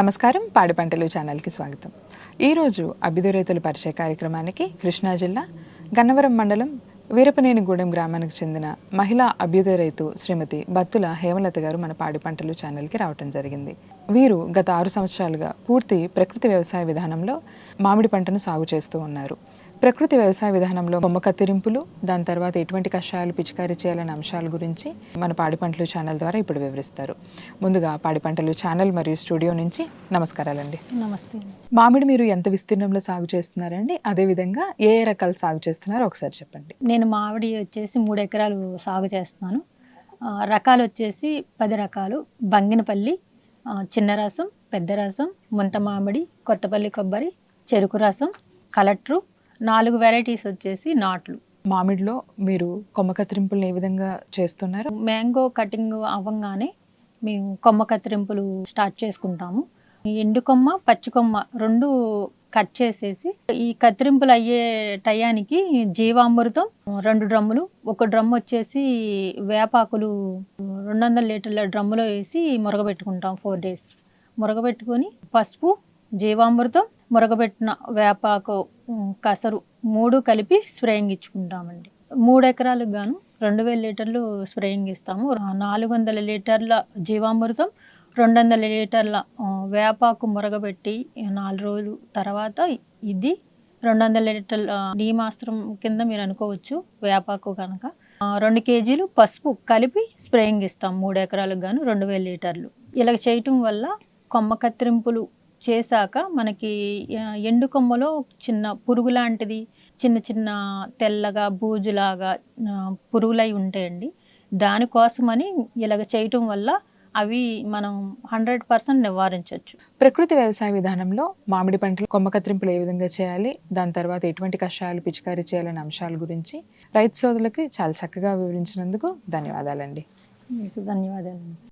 నమస్కారం పాడి పంటలు ఛానల్కి స్వాగతం. ఈరోజు అభ్యుద రైతుల పరిచయ కార్యక్రమానికి కృష్ణా జిల్లా గన్నవరం మండలం వీరపనేనిగూడెం గ్రామానికి చెందిన మహిళా అభ్యుదయ రైతు శ్రీమతి బత్తుల హేమలత గారు మన పాడి పంటలు ఛానల్కి రావటం జరిగింది. వీరు గత ఆరు సంవత్సరాలుగా పూర్తి ప్రకృతి వ్యవసాయ విధానంలో మామిడి పంటను సాగు చేస్తూ ఉన్నారు. ప్రకృతి వ్యవసాయ విధానంలో బొమ్మ కత్తిరింపులు దాని తర్వాత ఎటువంటి కషాయాలు పిచికారీ చేయాలనే అంశాల గురించి మన పాడి పంటలు ఛానల్ ద్వారా ఇప్పుడు వివరిస్తారు. ముందుగా పాడి పంటలు ఛానల్ మరియు స్టూడియో నుంచి నమస్కారాలండి. నమస్తే. మామిడి మీరు ఎంత విస్తీర్ణంలో సాగు చేస్తున్నారండి? అదేవిధంగా ఏ ఏ రకాలు సాగు చేస్తున్నారో ఒకసారి చెప్పండి. నేను మామిడి వచ్చేసి మూడు ఎకరాలు సాగు చేస్తున్నాను. రకాలు వచ్చేసి పది రకాలు. బంగినపల్లి చిన్న రసం పెద్ద రసం ముంత మామిడి కొత్తపల్లి కొబ్బరి చెరుకు రసం కలెక్టరు నాలుగు వెరైటీస్ వచ్చేసి నాట్లు. మామిడిలో మీరు కొమ్మ కత్తిరింపులను ఏ విధంగా చేస్తున్నారు? మ్యాంగో కటింగ్ అవ్వగానే మేము కొమ్మ కత్తిరింపులు స్టార్ట్ చేసుకుంటాము. ఎండు కొమ్మ పచ్చి కొమ్మ రెండు కట్ చేసేసి ఈ కత్తిరింపులు అయ్యే టయానికి జీవామృతం రెండు డ్రమ్ములు ఒక డ్రమ్ వచ్చేసి వేపాకులు రెండు వందల లీటర్ల డ్రమ్ములో వేసి మురగబెట్టుకుంటాం ఫోర్ డేస్. మురగబెట్టుకొని పసుపు జీవామృతం మురగబెట్టిన వేపాకు కసరు మూడు కలిపి స్ప్రేయింగ్ ఇచ్చుకుంటామండి మూడు ఎకరాలకు గాను రెండు వేల లీటర్లు స్ప్రేయింగ్ ఇస్తాము నాలుగు వందల లీటర్ల జీవామృతం రెండు వందల లీటర్ల వేపాకు మురగబెట్టి నాలుగు రోజులు తర్వాత ఇది రెండు వందల లీటర్ల నీమాస్త్రం కింద మీరు అనుకోవచ్చు వేపాకు కనుక. రెండు కేజీలు పసుపు కలిపి స్ప్రేయింగ్ ఇస్తాం మూడు ఎకరాలకు గాను రెండు వేల లీటర్లు. ఇలా చేయటం వల్ల కొమ్మ కత్తిరింపులు చేశాక మనకి ఎండు కొమ్మలో చిన్న పురుగు లాంటిది చిన్న చిన్న తెల్లగా బూజులాగా పురుగులై ఉంటాయండి. దానికోసమని ఇలాగ చేయటం వల్ల అవి మనం హండ్రెడ్ పర్సెంట్ నివారించవచ్చు ప్రకృతి వ్యవసాయ విధానంలో మామిడి పంటలు కొమ్మ కత్తిరింపులు ఏ విధంగా చేయాలి దాని తర్వాత ఎటువంటి కషాయాలు పిచికారీ చేయాలనే అంశాల గురించి రైతు సోదరులకి చాలా చక్కగా వివరించినందుకు ధన్యవాదాలండి. మీకు ధన్యవాదాలు